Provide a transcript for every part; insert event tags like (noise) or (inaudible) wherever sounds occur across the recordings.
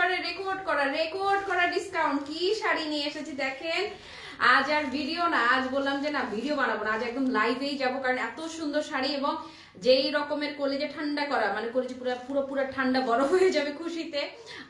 একেবারে রেকর্ড করা রেকর্ড করা ডিসকাউন্ট কি শাড়ি নিয়ে এসেছি দেখেন? আজ আর ভিডিও না, আজ বললাম যে না ভিডিও বানাবো না, আজ একদম লাইভেই যাব, কারণ এত সুন্দর শাড়ি এবং যেই রকমের কলেজে ঠান্ডা করা মানে কলেজে পুরো পুরো পুরো ঠান্ডা বরফ হয়ে যাবে খুশিতে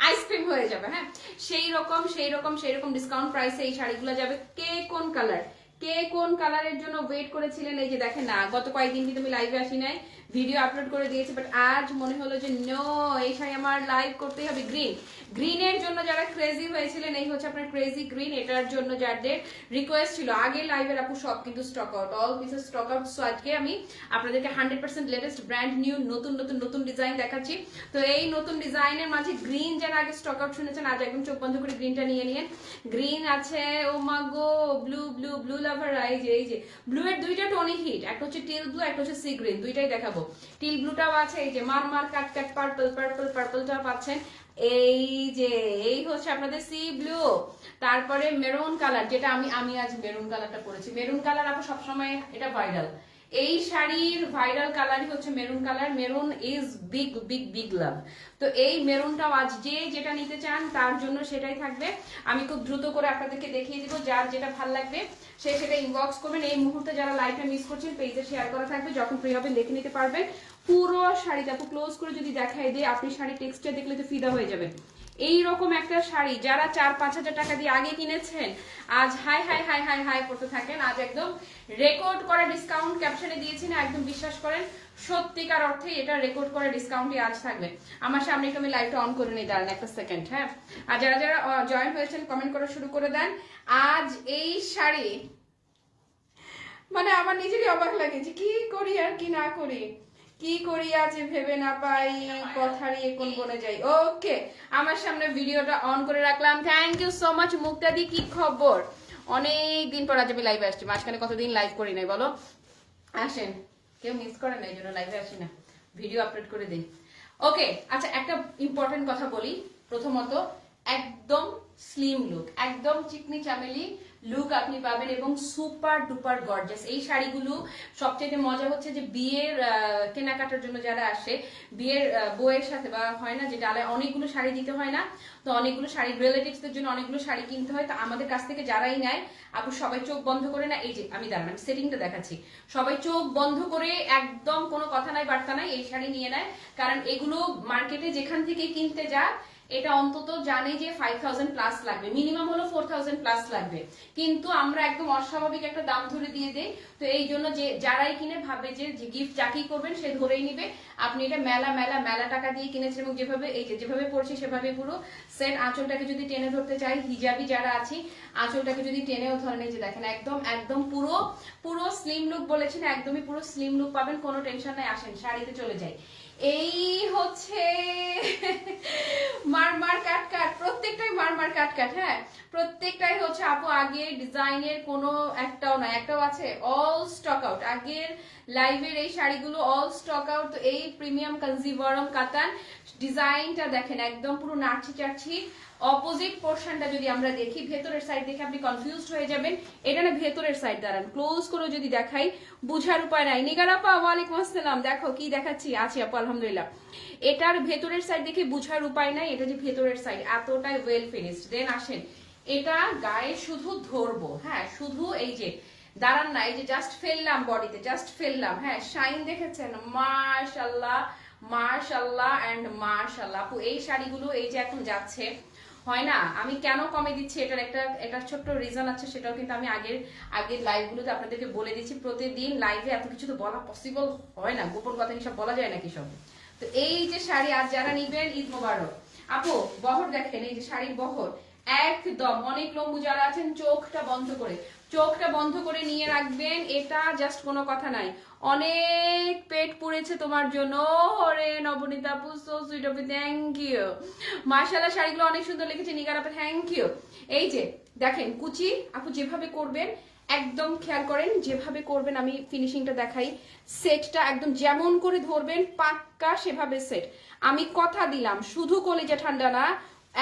আইসক্রিম হয়ে যাবে হ্যাঁ? সেই রকম সেই রকম সেই রকম ডিসকাউন্ট প্রাইসে এই শাড়িগুলো যাবে। কে কোন কালার কে কোন কালারের জন্য ওয়েট করেছিলেন? এই যে দেখেন না, গত কয়েকদিন কিন্তু আমি লাইভে আসি নাই ভিডিও আপলোড করে দিয়েছি বাট আজ মনে হলো যে নো এই শাড়ি আমার লাইভ করতেই হবে গ্রিন গ্রিনের জন্য যারা ক্রেজি হয়েছিলেন, এই হচ্ছে আপনার ক্রেজি গ্রিন এটার জন্য যাদের রিকোয়েস্ট ছিল, আগে লাইভের আপু সব কিন্তু stock out all pieces stock out so আজকে আমি আপনাদেরকে hundred percent latest brand new নতুন নতুন নতুন ডিজাইন দেখাচ্ছি। তো এই নতুন ডিজাইনের মাঝে গ্রিন যারা আগে স্টক আউট শুনেছেন, আজ একদম চোখ বন্ধ করে গ্রিনটা নিয়ে নিন। গ্রিন আছে, ও মাগো ব্লু ব্লু ব্লু লাভার এই যে এই যে। ব্লু এর দুইটা টনি হিট একটা হচ্ছে টিল ব্লু একটা হচ্ছে সি গ্রিন দুইটাই দেখাবো। টিল ব্লুটাও আছে, এই যে, মার মার কাট কাট পার্পল পার্পল পার্পলটা পাচ্ছেন। এই যে, এই হচ্ছে আপনাদের সি ব্লু তারপরে মেরুন কালার যেটা আমি আমি আজ মেরুন কালারটা পরেছি। মেরুন কালার আপু সবসময় এটা ভাইরাল এই শাড়ির ভাইরাল কালারই হচ্ছে maroon colour maroon is big big big love তো এই মেরুনটাও আজ যে যেটা নিতে চান, তার জন্য সেটাই থাকবে। আমি খুব দ্রুত করে আপনাদেরকে দেখিয়ে দিব, যার যেটা ভালো লাগবে, সে সেটা ইনবক্স করবেন। এই মুহূর্তে যারা লাইভটা মিস করছেন পেজে শেয়ার করা থাকবে। যখন ফ্রি হবেন দেখে নিতে পারবেন। পুরো শাড়িটা আপু ক্লোজ করে যদি দেখাই দেয় আপনি শাড়ি টেক্সটে দেখলে তো ফিদা হয়ে যাবে এই রকম একটা শাড়ি যারা চার পাঁচ হাজার টাকা দিয়ে আগে কিনেছেন, আজ hi hi hi hi hi করতে থাকেন, আজ একদম রেকর্ড করা ডিসকাউন্ট ক্যাপশনে দিয়েছি না একদম বিশ্বাস করেন, সত্যিকার অর্থে এটা রেকর্ড করা ডিসকাউন্টই আজ থাকবে। আমার সামনে একটু আমি লাইভটা অন করে নিই, দাঁড়ান একটা সেকেন্ড হ্যাঁ? আর যারা যারা জয়েন হয়েছেন কমেন্ট করা শুরু করে দেন। আজ এই শাড়ি মানে আমার নিজেরই অবাক লাগে যে কি করি আর কি না করি। কি করি আছে ভেবে না পাই কথারই কোন বনে যাই। ওকে আমার সামনে ভিডিওটা অন করে রাখলাম। থ্যাংক ইউ সো মাচ মুক্তাদি, কি খবর? অনেক দিন পর আজ আমি লাইভে আসছি। মাঝখানে কতদিন লাইভ করি নাই, বলো? আসেন, কেউ মিস করে না, এই জন্য লাইভে আসি না। ভিডিও আপলোড করে দিই। ওকে আচ্ছা একটা ইম্পর্টেন্ট কথা বলি। প্রথমত, একদম স্লিম লুক একদম চিকনি চামেলি লুক আপনি পাবেন এবং সুপার ডুপার গর্জাস এই শাড়িগুলো সবচেয়ে মজা হচ্ছে যে বিয়ের কেনাকাটার জন্য যারা আসে, বিয়ের বইয়ের সাথে বা হয় না যে ডালায় অনেকগুলো শাড়ি দিতে হয় না, তো অনেকগুলো শাড়ি রিলেটিভসদের জন্য অনেকগুলো শাড়ি কিনতে হয়, তো আমাদের কাছ থেকে যারাই নেয়, আপু সবাই চোখ বন্ধ করে না, এই যে আমি দাঁড়ান সেটিংটা দেখাচ্ছি। সবাই চোখ বন্ধ করে একদম কোনো কথা নাই, বার্তা নাই, এই শাড়ি নিয়ে নেয়, কারণ এগুলো মার্কেটে যেখান থেকে কিনতে যায় এটা অন্তত জানে যে ফাইভ থাউজেন্ড প্লাস লাগবে। মিনিমাম হলো ফোর থাউজেন্ড প্লাস লাগবে। কিন্তু আমরা একদম অস্বাভাবিক একটা দাম ধরে দিয়ে দেই। তো এই জন্য যে, যারাই কিনে ভাবে যে গিফট যাকেই করবেন সে ধরেই নিবে। আপনি এটা মেলা মেলা মেলা টাকা দিয়ে কিনেছেন এবং যেভাবে, এই যে যেভাবে পড়ছে সেভাবে পুরো সেট আঁচলটাকে যদি টেনে ধরতে চাই, হিজাবি যারা আছি, আঁচলটাকে যদি টেনেও ধরেন, এই যে দেখেন, একদম একদম পুরো পুরো স্লিম লুক বলেছেন একদমই পুরো স্লিম লুক পাবেন, কোনো টেনশন নাই, আসেন, শাড়িতে চলে যাই। এই হচ্ছে মারমার মার কাট কাট, প্রত্যেকটাই মারমার মার কাট কাট হ্যাঁ? প্রত্যেকটাই হচ্ছে আপু আগে ডিজাইনের কোনো একটাও নয়, একটাও আছে অল স্টক আউট আগের লাইভের এই শাড়িগুলো অল স্টক আউট এই প্রিমিয়াম কনজিভারম কাতান, ডিজাইনটা দেখেন, একদম পুরো নাচি চাচ্ছি অপোজিট পোর্শনটা যদি আমরা দেখি, ভেতরের সাইড দেখে আপনি কনফিউজড হয়ে যাবেন। এটা না ভেতরের সাইড দাঁড়ান। ক্লোজ করে যদি দেখাই, বুঝার উপায় নাই। নিগার আপা, ওয়ালাইকুম আসসালাম। দেখো, কি দেখাচ্ছি? আছি আপু, আলহামদুলিল্লাহ। এটার ভেতরের সাইড দেখে বুঝার উপায় নাই, এটা যে ভেতরের সাইড এতটাই ওয়েল ফিনিশড দেন আসেন, এটা গায়ে শুধু ধরবো হ্যাঁ শুধু এই যে, দাঁড়ান না, এই যে জাস্ট ফেললাম বডিতে জাস্ট ফেললাম হ্যাঁ শাইন দেখেছেন? মাশাল্লাহ মাশাল্লাহ অ্যান্ড মাশাল্লাহ আপু, এই শাড়িগুলো এই যে এখন যাচ্ছে হয় না? আমি কেন কমে দিচ্ছি? এটার একটা একটা ছোট্ট রিজন আছে, সেটাও কিন্তু আমি আগের আগের লাইভগুলোতে আপনাদেরকে বলে দিচ্ছি প্রতিদিন লাইভে এত কিছু তো বলা পসিবল হয় না। গোপন কথা কি সব বলা যায় নাকি সব? তো এই যে শাড়ি, আজ যারা নিবেন, ঈদ মোবারক। আপু, বহর দেখেন, এই যে শাড়ির বহর। একদম অনেক লম্বু যারা আছেন, চোখটা বন্ধ করে। চোখটা বন্ধ করে নিয়ে রাখবেন, এটা জাস্ট কোনো কথা নাই। অনেক পেট পুড়েছে তোমার জন্য। ওরে নবনীতা, আপু সুইট অফ থ্যাংক ইউ মার্শাল্লাহ শাড়িগুলো অনেক সুন্দর লিখেছে নিগার আপু থ্যাংক ইউ এই যে, দেখেন, কুচি, আপু যেভাবে করবেন, একদম খেয়াল করেন, যেভাবে করবেন, আমি ফিনিশিংটা দেখাই। সেটটা একদম যেমন করে ধরবেন, পাক্কা সেভাবে সেট আমি কথা দিলাম, শুধু কলেজে ঠান্ডা না,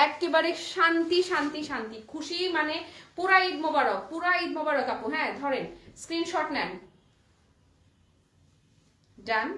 একেবারে শান্তি শান্তি শান্তি। খুশি মানে পুরা ঈদ মোবারক, পুরা ঈদ মোবারক আপু হ্যাঁ ধরেন স্ক্রিনশট নেন। ডান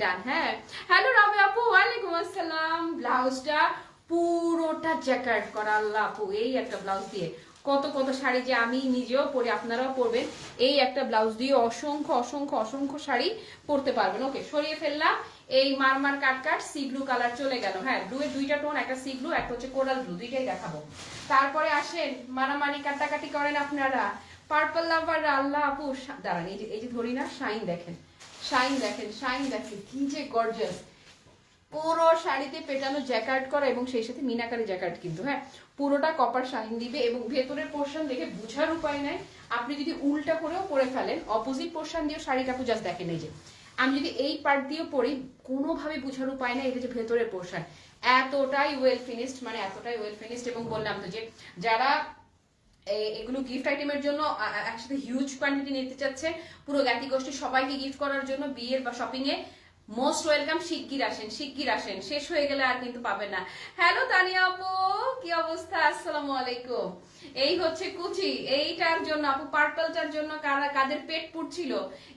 ডান হ্যাঁ। হ্যালো রবি আপু, ওয়ালাইকুম আসসালাম। ব্লাউজটা পুরোটা জ্যাকার্ড করা, আল্লাহ আপু, এই একটা ব্লাউজ দিয়ে। কত কত শাড়ি যে আমি নিজেও পরি, আপনারাও পরবেন। এই একটা ব্লাউজ দিয়ে অসংখ্য অসংখ্য অসংখ্য শাড়ি পরতে পারবেন। ওকে সরিয়ে ফেললাম। এই মারমার cut cut sea blue colour চলে গেল। হ্যাঁ এর দুইটা টোন একটা সি ব্লু একটা হচ্ছে কোরাল ব্লু দুইটাই দেখাবো। তারপরে আসেন, মারামারি কাটাকাটি করেন আপনারা। পার্পল লাভার আল্লাহ আপু দাঁড়ান, এই যে এই যে ধরি না শাইন দেখেন শাইন দেখেন শাইন দেখেন, কি যে গর্জিয়াস পুরো শাড়িতে পেটানো জ্যাকার্ড করা এবং সেই সাথে মিনাকারি জ্যাকার্ড কিন্তু হ্যাঁ? পুরোটা কপার শাইন দিবে এবং ভেতরের পোর্শন দেখে বুঝার উপায় নাই। আপনি যদি উল্টা করেও পরে ফেলেন অপোজিট পোর্শন দিয়েও শাড়ি কাপড় জাস্ট দেখেন, এই যে। আমি যদি এই পার্ট দিয়েও পড়ি, কোনোভাবে বুঝার উপায় না এটা যে ভেতরের পোর্শন এতটাই ওয়েল ফিনিশড মানে এতটাই ওয়েল ফিনিশড এবং বললাম তো যে যারা এগুলো গিফট আইটেমের জন্য একসাথে হিউজ কোয়ান্টিটি নিতে চাচ্ছে, পুরো জ্ঞাতি গোষ্ঠী সবাইকে গিফট করার জন্য, বিয়ের বা শপিং এ মোস্ট ওয়েলকাম শিগগির আসেন শিগগির আসেন। শেষ হয়ে গেলে আর কিন্তু পাবেন না। হ্যালো তানিয়া আপু, কি অবস্থা? আসসালামু আলাইকুম। এই হচ্ছে কুচি। এইটার জন্য আপু পার্পলটার জন্য কারা কাদের পেট পুড়ছিল?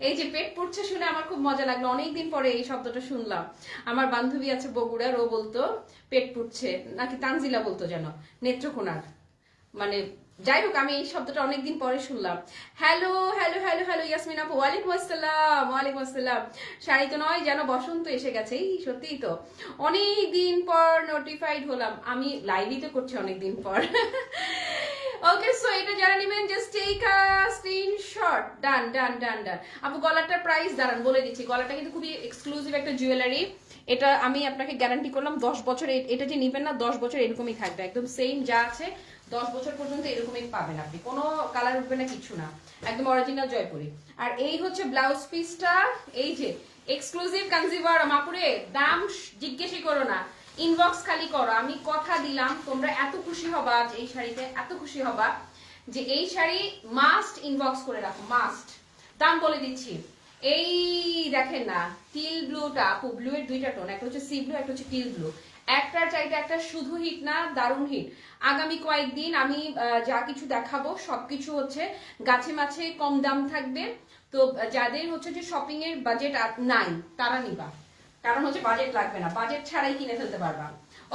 এই যে পেট পুড়ছে শুনে আমার খুব মজা লাগল। অনেকদিন পরে এই শব্দটা শুনলাম। আমার বান্ধবী আছে বগুড়ার, ও বলতো, পেট পুড়ছে। নাকি তানজিলা বলতো যেন, নেত্রকোনার। মানে যাই হোক, আমি এই শব্দটা অনেকদিন পরে শুনলাম। Hello hello hello hello Yasmin আপু, ওয়ালাইকুম আসসালাম ওয়ালাইকুম আসসালাম। শাড়ি তো নয়, যেন বসন্ত এসে গেছে, এই সত্যিই তো। অনেক দিন পর নোটিফাইড হলাম। আমি লাইভই তো করছি অনেকদিন পর। ওকে সো এটা যারা নেবেন just take a screenshot done done done done আপু গলাটার প্রাইস দাঁড়ান, বলে দিচ্ছি। গলাটা কিন্তু খুবই এক্সক্লুসিভ একটা জুয়েলারি এটা আমি আপনাকে গ্যারান্টি করলাম, দশ বছর এটা যে নিবেন না, দশ বছর এরকমই থাকবে। একদম সেম যা আছে দশ বছর পর্যন্ত এরকমই পাবেন আপনি। কোনো কালার উঠবে না, কিছু না। একদম অরিজিনাল জয়পুরি। আর এই হচ্ছে ব্লাউজ পিসটা এই যে এক্সক্লুসিভ কনজিভার মাপুরে, দাম জিজ্ঞেসই করো না। ইনবক্স খালি করো। আমি কথা দিলাম, তোমরা এত খুশি হবা যে এই শাড়িতে, এত খুশি হবা যে এই শাড়ি মাস্ট ইনবক্স করে রাখো মাস্ট দাম বলে দিচ্ছি। এই দেখেন না টিল ব্লুটা আপু ব্লু এর দুইটা টোন একটা হচ্ছে সি ব্লু একটা হচ্ছে টিল ব্লু একটার চাইতে একটা শুধু হিট না, দারুণ হিট আগামী কয়েকদিন আমি যা কিছু দেখাবো, সবকিছু হচ্ছে গাছে মাছে কম দাম থাকবে। তো, যাদের হচ্ছে যে শপিং এর বাজেট নাই, তারা নিবা। কারণ হচ্ছে বাজেট লাগবে না। বাজেট ছাড়াই কিনে ফেলতে পারবা।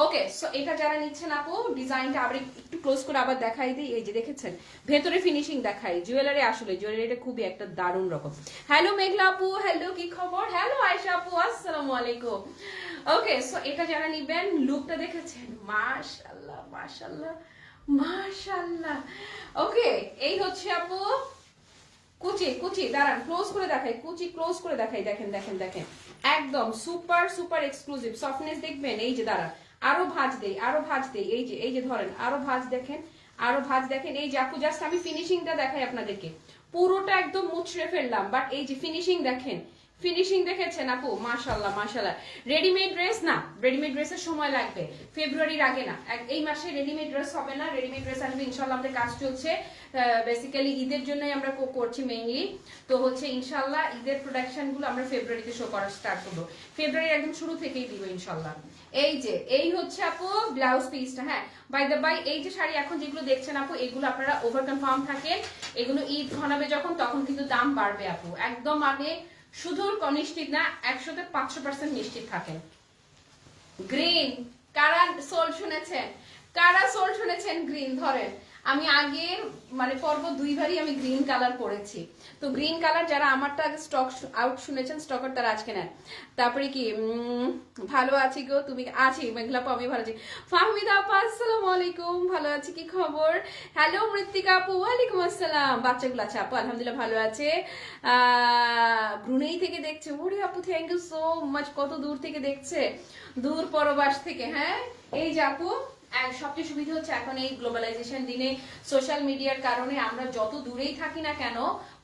ওকে সো এটা যারা নিচ্ছেন আপু ডিজাইনটা আবার একটু ক্লোজ করে আবার দেখাই দিই। এই যে দেখেছেন, ভেতরে ফিনিশিং দেখাই। জুয়েলারি আসলে জুয়েলারিটা খুবই একটা দারুণ রকম। হ্যালো মেঘলা আপু হ্যালো কি খবর? হ্যালো আয়শা আপু, আসসালামু আলাইকুম। ওকে সো এটা যারা নিবেন লুকটা দেখেছেন? মাশাআল্লাহ মাশাআল্লাহ মাশাআল্লাহ। ওকে এই হচ্ছে আপু, কুচি কুচি, দাঁড়ান ক্লোজ করে দেখাই, কুচি ক্লোজ করে দেখাই। দেখেন দেখেন দেখেন। একদম সুপার সুপার এক্সক্লুসিভ সফটনেস দেখবেন, এই যে দাঁড়ান। আরও ভাঁজ দেই, আরও ভাজ দেই। এই যে এই যে ধরেন, আরও ভাজ দেখেন, আরও ভাজ দেখেন। এই আপু জাস্ট আমি ফিনিশিংটা দেখাই আপনাদেরকে। পুরোটা একদম মুছড়ে ফেললাম বাট এই যে ফিনিশিং দেখেন ফিনিশিং দেখেছেন আপু মাশাল্লাহ মাশাল্লাহ রেডিমেড ড্রেস না রেডিমেড ড্রেসের সময় লাগবে। ফেব্রুয়ারির আগে না। এই মাসে রেডিমেড ড্রেস হবে না। রেডিমেড ড্রেস আসবে ইনশাল্লাহ আমাদের কাজ চলছে। বেসিক্যালি ঈদের জন্যই আমরা করছি মেইনলি তো হচ্ছে ইনশাল্লাহ ঈদের প্রোডাকশনগুলো আমরা ফেব্রুয়ারিতে শো করা স্টার্ট করব। ফেব্রুয়ারি একদম শুরু থেকেই দিব ইনশাল্লাহ এই যে, এই হচ্ছে আপু ব্লাউজ পিসটা হ্যাঁ? বাই দ্য বাই এই যে শাড়ি এখন যেগুলো দেখছেন আপু, এগুলো আপনারা ওভার কনফার্ম থাকে এগুলো ঈদ ঘনাবে যখন, তখন কিন্তু দাম বাড়বে আপু। একদম আগে শুধু নিশ্চিত না একশোতে পাঁচশো পার্সেন্ট নিশ্চিত থাকেন। গ্রিন কারা সোল শুনেছেন? কারা সোল শুনেছেন? গ্রিন ধরেন। আমি আগে মানে পর্ব দুইবারই আমি গ্রিন কালার পরেছি তো গ্রিন কালার যারা আমারটা আগে স্টক আউট শুনেছেন স্টকার তারা আজকে নেন। তারপরে কি ভালো আছি গো, তুমি আছি, মেঘলা আমি ভালো আছি। ফাহমিদা আপা, আসসালামু আলাইকুম, ভালো আছি, কি খবর? হ্যালো মৃত্তিকা আপু, ওয়ালাইকুম আসসালাম। বাচ্চাগুলো আছে আপু, আলহামদুলিল্লাহ ভালো আছে। ব্রুনেই থেকে দেখছে। ওরে আপু থ্যাংক ইউ সো মাচ কত দূর থেকে দেখছে? দূর পরবাস থেকে হ্যাঁ? এই যে আপু সবচেয়ে সুবিধা হচ্ছে এখন এই গ্লোবালাইজেশন দিনে সোশ্যাল মিডিয়ার কারণে আমরা যত দূরেই থাকি না কেন,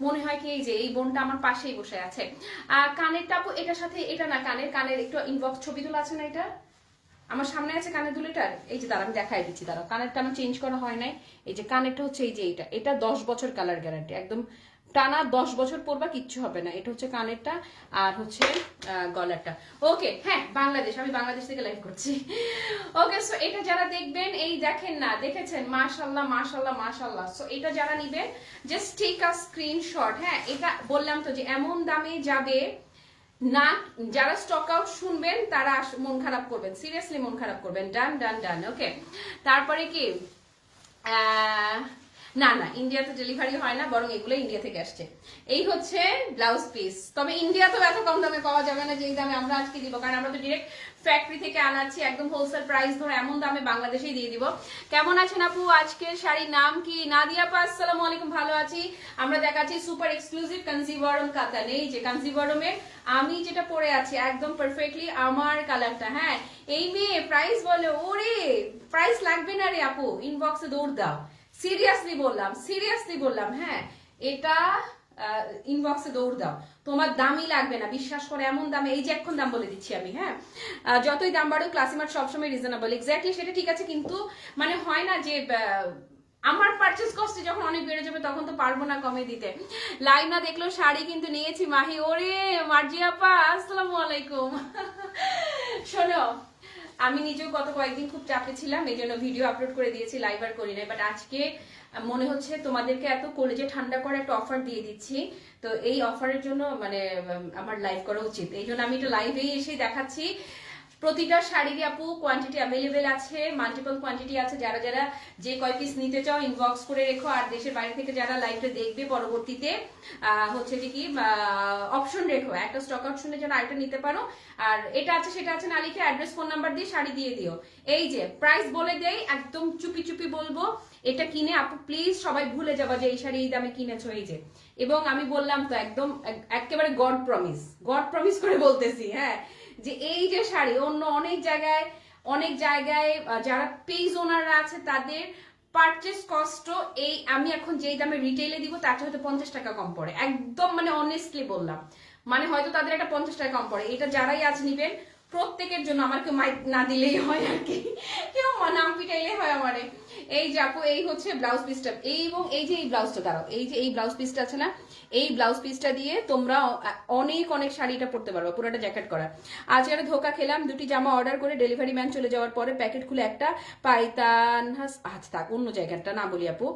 মনে হয় কি এই যে এই বোনটা আমার পাশেই বসে আছে। আর কানেরটা আপু, এটার সাথে এটা না, কানের কানের একটু ইনবক্স ছবি তোলা আছে না এটা? আমার সামনে আছে কানের দুলেটার? এই যে দাঁড়া, আমি দেখাই দিচ্ছি দাঁড়া কানেরটা আমার চেঞ্জ করা হয় নাই। এই যে কানেরটা হচ্ছে এই যে এইটা। এটা দশ বছর কালার গ্যারান্টি একদম টানা দশ বছর পরবা কিচ্ছু হবে না। এটা হচ্ছে কানেরটা আর হচ্ছে গলারটা। ওকে হ্যাঁ বাংলাদেশ। আমি বাংলাদেশ থেকে লাইভ করছি। ওকে সো এটা যারা দেখবেন এই দেখেন না দেখেছেন? মাশাল্লাহ মাশাল্লাহ মাশাল্লাহ। সো এটা যারা নিবেন জাস্ট টেক আ স্ক্রিনশট হ্যাঁ? এটা বললাম তো যে এমন দামে যাবে না যারা স্টক আউট শুনবেন তারা মন খারাপ করবেন। সিরিয়াসলি মন খারাপ করবেন। ডান ডান ডান ওকে তারপরে কি? আহ, না না ইন্ডিয়াতে ডেলিভারি হয় না, বরং এগুলো ইন্ডিয়া থেকে আসছে। এই হচ্ছে ব্লাউজ পিস তবে ইন্ডিয়াতেও এত কম দামে পাওয়া যাবে না যেই দামে আমরা আজকে দিব, কারণ আমরা তো ডিরেক্ট ফ্যাক্টরি থেকে আনাচ্ছি, একদম হোলসেল প্রাইস ধরে এমন দামে বাংলাদেশেই দিয়ে দিব। কেমন আছেন আপু আজকের শাড়ির নাম কি? নাদিয়া আপা, আসসালামু আলাইকুম, ভালো আছি। আমরা দেখাচ্ছি সুপার এক্সক্লুসিভ কনজিভারম কাতান। এই যে কনজিভারমের আমি যেটা পরে আছি, একদম পারফেক্টলি আমার কালারটা হ্যাঁ? এই মেয়ে প্রাইস বলে, ওরে প্রাইস লাগবে না রে আপু। ইনবক্সে দৌড় দাও। সিরিয়াসলি বললাম সিরিয়াসলি বললাম হ্যাঁ এটা ইনবক্সে দৌড় দাও। তোমার দামই লাগবে না, বিশ্বাস করে, এমন দামে, এই যে এখন দাম বলে দিচ্ছি আমি হ্যাঁ যতই দাম বাড়ুক ক্লাসিমার সবসময় রিজনেবল এক্স্যাক্টলি সেটা ঠিক আছে, কিন্তু মানে হয় না যে আমার পারচেস কস্টে যখন অনেক বেড়ে যাবে, তখন তো পারব না কমে দিতে। লাইভ না দেখলেও শাড়ি কিন্তু নিয়েছি, মাহি, ওরে মার্জিয়াপা আসসালামু আলাইকুম। (laughs) শোনো আমি নিজেও গত কয়েকদিন খুব চাপে ছিলাম, এই জন্য ভিডিও আপলোড করে দিয়েছি লাইভ আর করি নাই। বাট আজকে মনে হচ্ছে তোমাদেরকে এত কলেজে ঠান্ডা করে একটা অফার দিয়ে দিচ্ছি। তো এই অফারের জন্য মানে আমার লাইভ করা উচিত। এই জন্য আমি এটা লাইভেই এসে দেখাচ্ছি। প্রতিটা শাড়িরই আপু কোয়ান্টিটি অ্যাভেলেবেল আছে মাল্টিপল কোয়ান্টিটি আছে। যারা যারা যে কয় পিস নিতে চাও ইনবক্স করে রেখো। আর দেশের বাইরে থেকে যারা লাইভটা দেখবে পরবর্তীতে হচ্ছে যে কি অপশন রেখো। একটা স্টক আউট শুনে যেন আরেকটা নিতে পারো। আর এটা আছে, সেটা আছে না লিখে অ্যাড্রেস ফোন নাম্বার দিয়ে শাড়ি দিয়ে দিও। এই যে প্রাইস বলে দেই, একদম চুপি চুপি বলব, এটা কিনে আপু প্লিজ সবাই ভুলে যাবা যে এই শাড়ি এই দামে কিনেছো, এই যে। এবং আমি বললাম তো, একদম, এক- একেবারে গড প্রমিস গড প্রমিস করে বলতেছি হ্যাঁ। যে এই যে শাড়ি, অন্য অনেক জায়গায় অনেক জায়গায় যারা পেজ ওনাররা আছে, তাদের পারচেস কস্ট এই, আমি এখন যেই দামে রিটেইলে দিব, তার চেয়ে হয়তো পঞ্চাশ টাকা কম পড়ে। একদম মানে অনেস্টলি বললাম। মানে হয়তো তাদের একটা পঞ্চাশ টাকা কম পড়ে। এটা যারাই আজ নিবেন, প্রত্যেকের জন্য আমার কেউ মাইক না দিলেই হয় আর কি। কেউ নাম পিটাইলে হয় আমারে। এই যে আপু, এই হচ্ছে ব্লাউজ পিসটা এই এবং এই যে এই ব্লাউজটা দাঁড়াও। এই যে এই ব্লাউজ পিসটা আছে না? এই ব্লাউজ পিসটা দিয়ে তোমরা অনেক অনেক শাড়িটা পরতে পারবে, পুরোটা জ্যাকেট করা। আজ একটা ধোকা খেলাম, দুটি জামা অর্ডার করে ডেলিভারি ম্যান চলে যাওয়ার পরে প্যাকেট খুলে একটা পাইতান হাস আজ থাক, অন্য জায়গাটা না বলি আপু।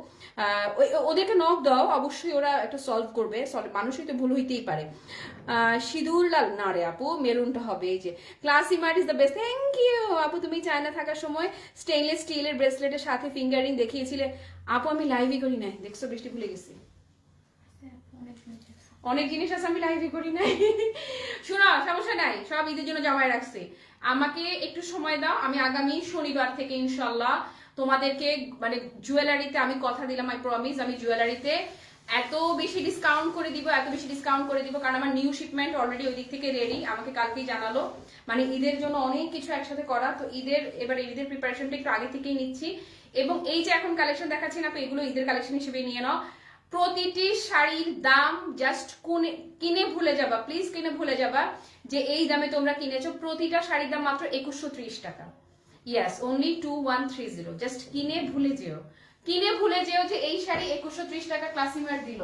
ওদেরকে নক দাও, অবশ্যই ওরা একটা সলভ করবে। মানুষই তো ভুল হইতেই পারে। সিঁদুর লাল না রে আপু, মেরুনটা হবে এই যে। Classy ক্লাসিমার is the best thank you আপু, তুমি চায়না থাকার সময় স্টেইনলেস স্টিলের ব্রেসলেটের সাথে ফিঙ্গারিং দেখিয়েছিলে, আপু, আমি লাইভই করি নাই। দেখছ, বৃষ্টি ভুলে গেছি। অনেক জিনিস আছে, আমি লাইভে করি নাই। শোনো, সমস্যা নাই, সব ঈদের জন্য জমায় রাখছি। আমাকে একটু সময় দাও, আমি আগামী শনিবার থেকে ইনশাল্লাহ তোমাদেরকে মানে জুয়েলারিতে আমি কথা দিলাম আই প্রমিস আমি জুয়েলারিতে এত বেশি ডিসকাউন্ট করে দিব, এত বেশি ডিসকাউন্ট করে দিব, কারণ আমার নিউ শিপমেন্ট অলরেডি ওই দিক থেকে রেডি আমাকে কালকেই জানালো। মানে ঈদের জন্য অনেক কিছু একসাথে করা, তো ঈদের, এবার ঈদের প্রিপারেশনটা একটু আগে থেকেই নিচ্ছি। এবং এই যে এখন কালেকশন দেখাচ্ছি না এগুলো ঈদের কালেকশন হিসেবে নিয়ে নাও। প্রতিটি শাড়ির দাম জাস্ট কিনে ভুলে যাবা প্লিজ কিনে ভুলে যাবা যে এই দামে তোমরা কিনেছো। প্রতিটা শাড়ির দাম মাত্র একুশশো ত্রিশ টাকা। Yes only two one three zero just কিনে ভুলে যেও। কিনে ভুলে যেও যে এই শাড়ি একুশশো ত্রিশ টাকা ক্লাসিমার দিল।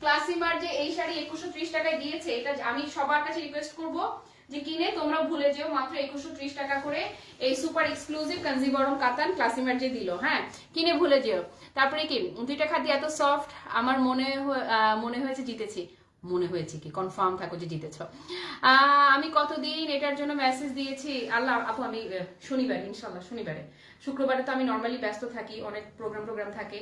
ক্লাসিমার যে এই শাড়ি একুশশো ত্রিশ টাকায় দিয়েছে, এটা আমি সবার কাছে রিকোয়েস্ট করব যে কিনে তোমরা ভুলে যেও, মাত্র একুশশো ত্রিশ টাকা করে এই সুপার এক্সক্লুসিভ কনজিবরম কাতান ক্লাসিমার যে দিল হ্যাঁ? কিনে ভুলে যেও। তারপরে কি, দুইটা খাদ্য এত সফট আমার মনে মনে হয়েছে জিতেছি। মনে হয়েছে কি? কনফার্ম থাকো যে জিতেছ। আমি কতদিন এটার জন্য মেসেজ দিয়েছি? আল্লাহ, আপু, আমি শনিবার ইনশাল্লাহ শনিবারে। শুক্রবারে তো আমি নর্মালি ব্যস্ত থাকি, অনেক প্রোগ্রাম প্রোগ্রাম থাকে।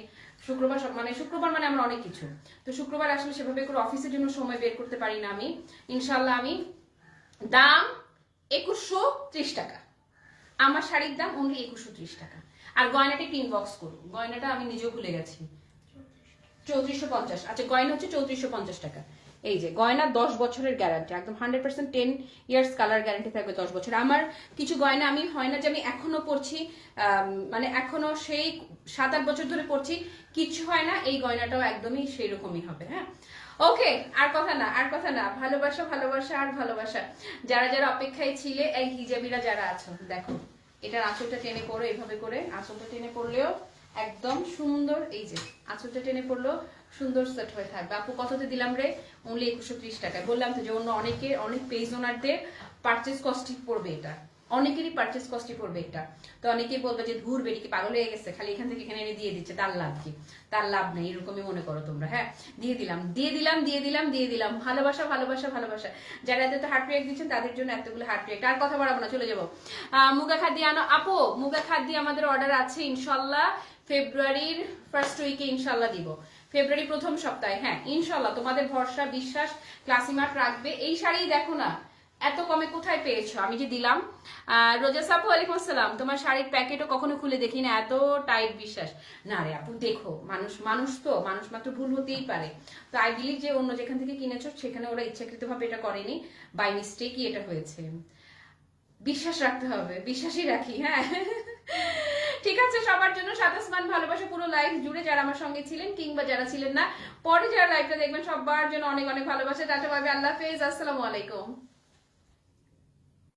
শুক্রবার সব মানে শুক্রবার মানে আমরা অনেক কিছু। তো শুক্রবার আসলে সেভাবে করে অফিসের জন্য সময় বের করতে পারি না আমি। ইনশাল্লাহ আমি দাম একুশশো ত্রিশ টাকা। আমার শাড়ির দাম অনলি একুশশো ত্রিশ টাকা। আর গয়নাটা একটু ইনবক্স করুন। গয়নাটা আমি নিজেও ভুলে গেছি। চৌত্রিশশো পঞ্চাশ। আচ্ছা গয়না হচ্ছে চৌত্রিশশো পঞ্চাশ টাকা। এই যে, গয়না দশ বছরের গ্যারান্টি একদম hundred percent ten years colour guarantee থাকবে দশ বছর। আমার কিছু গয়না আমি, হয় না যে আমি এখনও পড়ছি মানে এখনও সেই সাত আট বছর ধরে পড়ছি কিছু হয় না, এই গয়নাটাও একদমই সেই রকমই হবে হ্যাঁ? ওকে আর কথা না, আর কথা না, ভালোবাসা ভালোবাসা, আর ভালোবাসা। যারা যারা অপেক্ষায় ছিলে, এই হিজাবিরা যারা আছো, দেখো, এটার আঁচলটা টেনে পড়ো এভাবে করে, আঁচলটা টেনে পড়লেও একদম সুন্দর, এই যে, আঁচলটা টেনে পড়ল সুন্দর সেট হয়ে থাকবে। আপু, কততে দিলাম রে? অনলি একুশো ত্রিশ টাকায়। বললাম তো যে অন্য অনেকে, অনেক পেজ ওনারদের পারচেস কস্টই পড়বে এটা। অনেকেরই পারচেস কস্টই পড়বে এটা। তো অনেকেই বলবে যে, ধুর বেরিকে পাগল হয়ে গেছে, খালি এখান থেকে এখানে এনে দিয়ে দিচ্ছে, তার লাভ কি? তার লাভ নেই, এরকমই মনে করো তোমরা হ্যাঁ? দিয়ে দিলাম দিয়ে দিলাম দিয়ে দিলাম দিয়ে দিলাম। ভালোবাসা ভালোবাসা ভালোবাসা। যারা এত হার্ট রিয়েক্ট দিচ্ছেন, তাদের জন্য এতগুলো হার্ট রিয়েক্ট আর কথা বাড়াবো না, চলে যাব। মুগা খাদ্যি আনো। আপু, মুগা খাদ্যি আমাদের অর্ডার আছে, ইনশাল্লাহ ফেব্রুয়ারির ফার্স্ট উইকে ইনশাল্লাহ দিব। ফেব্রুয়ারি প্রথম সপ্তাহে হ্যাঁ ইনশাল্লাহ। তোমাদের ভরসা, বিশ্বাস ক্লাসিমার্ট রাখবে। এই শাড়ি দেখো না এত কমে কোথায় পেয়েছ? আমি যে দিলাম। রোজা সাপু আলাইকুম আসসালাম। তোমার শাড়ির প্যাকেটও কখনো খুলে দেখি না এত টাইট বিশ্বাস। না রে আপু, দেখো, মানুষ মানুষ তো, মানুষ মাত্র ভুল হতেই পারে। তো আই বিলিভ যে অন্য যেখান থেকে কিনেছো, সেখানে ওরা ইচ্ছাকৃতভাবে এটা করেনি। বাই মিস্টেকই এটা হয়েছে। বিশ্বাস রাখতে হবে, বিশ্বাসই রাখি হ্যাঁ। ঠিক আছে, সবার জন্য সাতাসমান ভালোবাসা, পুরো লাইফ জুড়ে যারা আমার সঙ্গে ছিলেন, কিংবা যারা ছিলেন না, পরে যারা লাইভটা দেখবেন, সবার জন্য অনেক অনেক ভালোবাসা টাটা পাবে আল্লাহ হাফেজ, আসসালামু আলাইকুম।